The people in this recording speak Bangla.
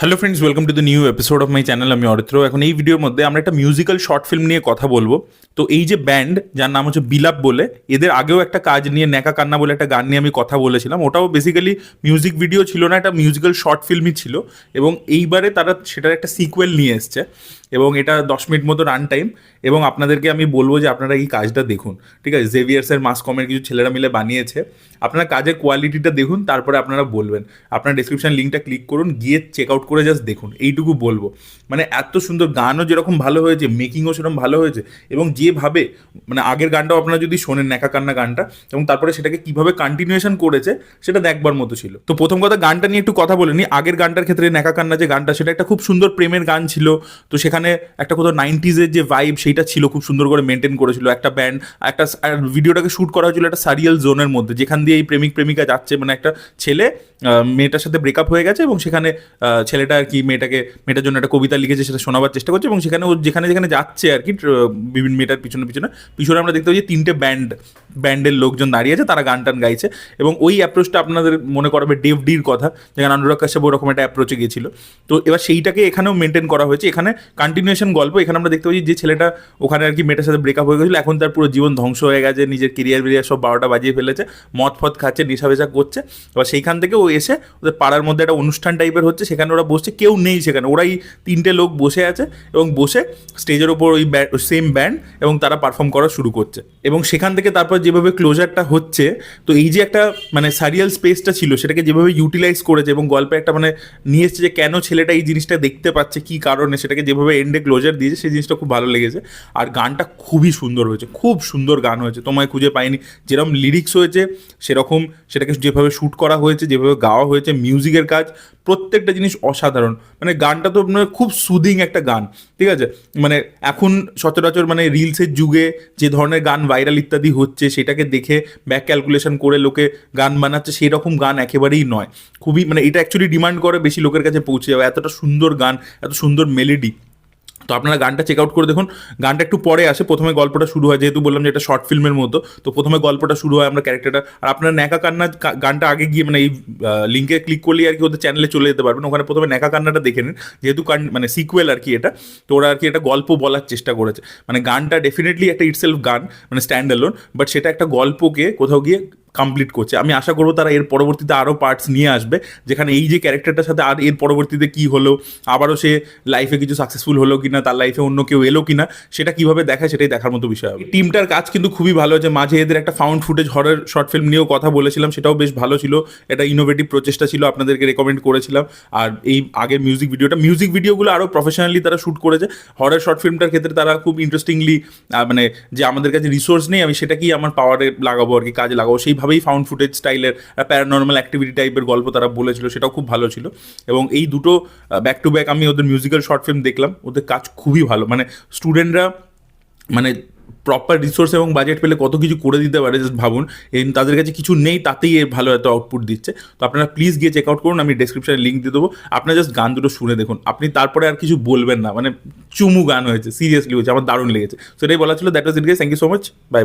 Hello friends welcome to the new episode of my channel আমি অরিত্র এখন এই ভিডিওর মধ্যে আমরা একটা মিউজিক্যাল শর্ট ফিল্ম নিয়ে কথা বলব। তো এই যে ব্যান্ড যার নাম হচ্ছে বিলাপ বলে, এদের আগেও একটা কাজ নিয়ে নেকা কান্না বলে একটা গান নিয়ে আমি কথা বলেছিলাম। ওটাও বেসিক্যালি মিউজিক ভিডিও ছিল না একটা মিউজিক্যাল শর্ট ফিল্মই ছিল। এবং এইবারে তারা সেটার একটা সিকুয়েল নিয়ে এসছে। এবং এটা দশ মিনিট মতো রান টাইম এবং আপনাদেরকে আমি বলব যে আপনারা এই কাজটা দেখুন, ঠিক আছে? জেভিয়ার্সের মাস কমের কিছু ছেলেরা মিলে বানিয়েছে। আপনারা কাজের কোয়ালিটিটা দেখুন, তারপরে আপনারা বলবেন। আপনার ডিসক্রিপশন লিঙ্কটা ক্লিক করুন, গিয়ে চেক আউট করে জাস্ট দেখুন। এইটুকু বলব। মানে এত সুন্দর গানও যেরকম ভালো হয়েছে মেকিংও সেরকম ভালো হয়েছে এবং যেভাবে মানে আগের গানটাও আপনারা যদি শোনেন নেকা কান্না গানটা, এবং তারপরে সেটাকে কীভাবে কন্টিনিউশন করেছে, সেটা দেখবার মতো ছিল। তো প্রথম কথা, গানটা নিয়ে একটু কথা বলে নিই আগের গানটার ক্ষেত্রে নেকা কান্না যে গানটা, সেটা একটা খুব সুন্দর প্রেমের গান ছিল। তো সেখানে একটা কোথাও নাইনটিজের যে ভাইব সেইটা ছিল, খুব সুন্দর করে মেনটেন করেছিল। একটা ব্যান্ড একটা ভিডিওটাকে শ্যুট করা হয়েছিল একটা সারিয়াল জোনের মধ্যে, যেখান দিয়ে এই প্রেমিক প্রেমিকা যাচ্ছে। মানে একটা ছেলে মেয়েটার সাথে ব্রেকআপ হয়ে গেছে এবং সেখানে ছেলেটা আর কি মেয়েটাকে, মেয়েটার জন্য একটা কবিতা লিখেছে, সেটা শোনাবার চেষ্টা করছে এবং সেখানে ও যেখানে যেখানে যাচ্ছে আর কি বিভিন্ন মেয়েটার পিছনে পিছনে পিছনে আমরা দেখতে পাচ্ছি তিনটে ব্যান্ড ব্যান্ডের লোকজন দাঁড়িয়ে আছে, তারা গান টান গাইছে এবং ওই অ্যাপ্রোচটা আপনাদের মনে করাবে ডেভ ডির কথা, যেখানে অনুরাগ কাশ্যপ ওরকম একটা অ্যাপ্রোচে গিয়েছিল। তো এবার সেইটাকে এখানেও মেনটেন করা হয়েছে, এখানে কন্টিনিউশন গল্প, এখানে আমরা দেখতে পাচ্ছি যে ছেলেটা ওখানে আর কি মেয়েটার সাথে ব্রেকআপ হয়ে গেছিল, এখন তার পুরো জীবন ধ্বংস হয়ে গেছে, নিজের কেরিয়ার বেরিয়ার সব বারোটা বাজিয়ে ফেলেছে, মদ ফদ খাচ্ছে, নেশা বেশা করছে, এবার সেইখান থেকে ও এসে ওদের পাড়ার মধ্যে একটা অনুষ্ঠান টাইপের হচ্ছে, সেখানে ওরা বসছে, কেউ নেই সেখানে। ওরাই তিনটে লোক বসে আছে এবং বসে স্টেজের ওপর ওই সেম ব্যান্ড এবং তারা পারফর্ম করা শুরু করছে। এবং সেখান থেকে তারপর যেভাবে ক্লোজারটা হচ্ছে, তো এই যে একটা মানে সারিয়াল স্পেসটা ছিল, সেটাকে যেভাবে ইউটিলাইজ করেছে এবং গল্পে একটা মানে নিয়ে এসছে যে কেন ছেলেটা এই জিনিসটা দেখতে পাচ্ছে, কি কারণে সেটাকে যেভাবে এন্ডে ক্লোজার দিয়েছে, সেই জিনিসটা খুব ভালো লেগেছে। আর গানটা খুবই সুন্দর হয়েছে, খুব সুন্দর গান হয়েছে। তোমায় খুঁজে পাইনি যেরকম লিরিক্স হয়েছে, সেরকম সেটাকে যেভাবে শ্যুট করা হয়েছে, যেভাবে গাওয়া হয়েছে মিউজিকের কাজ, প্রত্যেকটা জিনিস অসাধারণ। মানে গানটা তো মানে খুব সুদিং একটা গান, ঠিক আছে? মানে এখন সচরাচর মানে রিলসের যুগে যে ধরনের গান ভাইরাল ইত্যাদি হচ্ছে, সেটাকে দেখে ব্যাক ক্যালকুলেশন করে লোকে গান বানাচ্ছে সেই রকম গান একেবারেই নয়। খুবই মানে এটা অ্যাকচুয়ালি ডিমান্ড করে বেশি লোকের কাছে পৌঁছে যাবে এতটা সুন্দর গান, এত সুন্দর মেলেডি তো আপনারা গানটা চেক আউট করে দেখুন। গানটা একটু পরে আসে, প্রথমে গল্পটা শুরু হয়, যেহেতু বললাম যে এটা শর্ট ফিল্মের মতো, তো প্রথমে গল্পটা শুরু হয় আমরা ক্যারেক্টারটা আর আপনারা ন্যাকা কান্না গানটা আগে গিয়ে মানে এই লিঙ্কে ক্লিক করলে আর কি ওদের চ্যানেলে চলে যেতে পারবেন। ওখানে প্রথমে ন্যাকা কান্নাটা দেখে নিন, যেহেতু মানে সিকুয়েল আর কি এটা, তো ওরা আর কি একটা গল্প বলার চেষ্টা করেছে। মানে গানটা ডেফিনেটলি একটা ইটসেলফ গান মানে স্ট্যান্ড অ্যালোন বাট সেটা একটা গল্পকে কোথাও গিয়ে কমপ্লিট করছে। আমি আশা করব তারা এর পরবর্তীতে আরও পার্টস নিয়ে আসবে, যেখানে এই যে ক্যারেক্টারটার সাথে আর এর পরবর্তীতে কি হলো, আবারও সে লাইফে কিছু সাকসেসফুল হলো কিনা, তার লাইফে অন্য কেউ এলো কিনা, সেটা কীভাবে দেখায় সেটাই দেখার মতো বিষয় হবে। টিমটার কাজ কিন্তু খুবই ভালো হয়েছে মাঝে এদের একটা ফাউন্ড ফুটেজ হরের শর্ট ফিল্ম নিয়েও কথা বলেছিলাম, সেটাও বেশ ভালো ছিল। এটা ইনোভেটিভ প্রচেষ্টা ছিল, আপনাদেরকে রেকমেন্ড করেছিলাম। আর এই আগের মিউজিক ভিডিওটা মিউজিক ভিডিওগুলো আরও প্রফেশনালি তারা শ্যুট করেছে। হরের শর্ট ফিল্মটার ক্ষেত্রে তারা খুব ইন্টারেস্টিংলি মানে যে আমাদের কাছে রিসোর্স নেই, আমি সেটাকেই আমার পাওয়ারে লাগাবো আর কি, কাজে লাগাবো। সেইভাবেই ফাউন্ড ফুটেজ স্টাইলের প্যারানর্মাল অ্যাক্টিভিটি টাইপের গল্প তারা বলেছিল, সেটাও খুব ভালো ছিল। এবং এই দুটো ব্যাক টু ব্যাক আমি ওদের মিউজিক্যাল শর্ট ফিল্ম দেখলাম, ওদের কাজ খুবই ভালো। মানে স্টুডেন্টরা মানে প্রপার রিসোর্স এবং বাজেট পেলে কত কিছু করে দিতে পারে জাস্ট ভাবুন। তাদের কাছে কিছু নেই, তাতেই এর ভালো এত আউটপুট দিচ্ছে। তো আপনারা প্লিজ গিয়ে চেক আউট করুন, আমি ডেসক্রিপশনে লিঙ্ক দিয়ে দেবো। আপনারা জাস্ট গান দুটো শুনে দেখুন। আপনি তারপরে আর কিছু বলবেন না মানে চুমু গান হয়েছে সিরিয়াসলি হয়েছে, আমার দারুণ লেগেছে। সেটাই বলা ছিল that was it guess thank you so much bye bye